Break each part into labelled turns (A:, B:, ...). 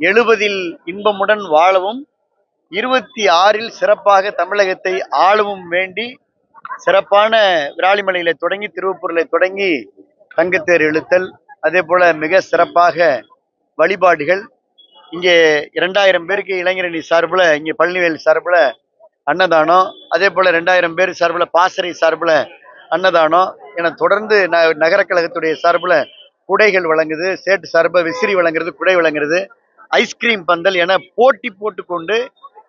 A: எழுபதில் இன்பமுடன் வாழவும் இருபத்தி ஆறில் சிறப்பாக தமிழகத்தை ஆளவும் வேண்டி சிறப்பான விராலிமலையில தொடங்கி திருவப்பூர்ல தொடங்கி தங்கத்தேர் இழுத்தல் அதே போல மிக சிறப்பாக வழிபாடுகள். இங்கே இரண்டாயிரம் பேருக்கு இளைஞரணி சார்பில் இங்கே பழனிவேல் சார்பில் அன்னதானம் அதே போல ரெண்டாயிரம் பேர் சார்பில் பாசறை சார்பில் அன்னதானம். என தொடர்ந்து ந நகர கழகத்துடைய சார்பில் குடைகள் வழங்குது சேட்டு சார்பில் விசிறி வழங்குறது குடை வழங்குறது. ஐஸ்கிரீம் பந்தல் என போட்டி போட்டுக்கொண்டு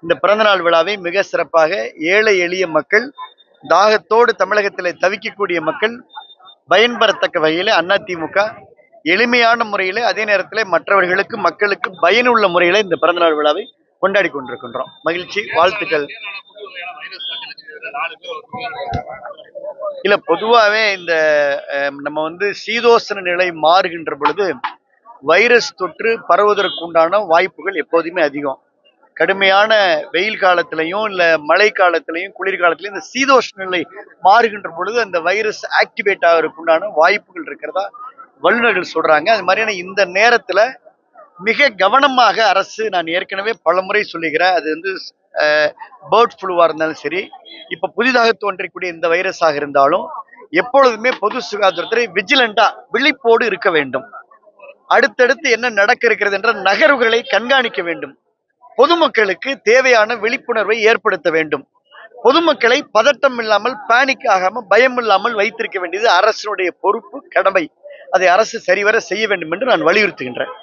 A: இந்த பிறந்தநாள் விழாவை மிக சிறப்பாக ஏழை எளிய மக்கள் தாகத்தோடு தமிழகத்தில் தவிக்கக்கூடிய மக்கள் பயன்பெறத்தக்க வகையில் அதிமுக எளிமையான முறையில் அதே நேரத்தில் மற்றவர்களுக்கு மக்களுக்கு பயனுள்ள முறையில் இந்த பிறந்தநாள் விழாவை கொண்டாடி கொண்டிருக்கின்றோம். மகிழ்ச்சி வாழ்த்துக்கள். இல்லை பொதுவாகவே இந்த நம்ம வந்து சீதோசன நிலை மாறுகின்ற பொழுது வைரஸ் தொற்று பரவுவதற்குண்டான வாய்ப்புகள் எப்போதுமே அதிகம். கடுமையான வெயில் காலத்திலையும் இல்ல மழை காலத்திலையும் குளிர்காலத்திலையும் இந்த சீதோஷ்ண நிலை மாறுகின்ற பொழுது அந்த வைரஸ் ஆக்டிவேட் ஆகிறதுக்குண்டான வாய்ப்புகள் இருக்கிறதா வல்லுநர்கள் சொல்றாங்க. அது மாதிரியான இந்த நேரத்துல மிக கவனமாக அரசு நான் ஏற்கனவே பலமுறை சொல்லுகிறேன். அது வந்து பேர்ட் ஃப்ளூவாக இருந்தாலும் சரி இப்ப புதிதாக தோன்றக்கூடிய இந்த வைரஸாக இருந்தாலும் எப்பொழுதுமே பொது சுகாதாரத்துறை விஜிலண்டா விழிப்போடு இருக்க வேண்டும். அடுத்தடுத்து என்ன நடக்க இருக்கிறது என்ற நகர்வுகளை கண்காணிக்க வேண்டும். பொதுமக்களுக்கு தேவையான விழிப்புணர்வை ஏற்படுத்த வேண்டும். பொதுமக்களை பதட்டம் இல்லாமல் பேனிக் ஆகாமல் பயம் இல்லாமல் வைத்திருக்க வேண்டியது அரசினுடைய பொறுப்பு கடமை. அதை அரசு சரிவர செய்ய வேண்டும் என்று நான் வலியுறுத்துகின்றேன்.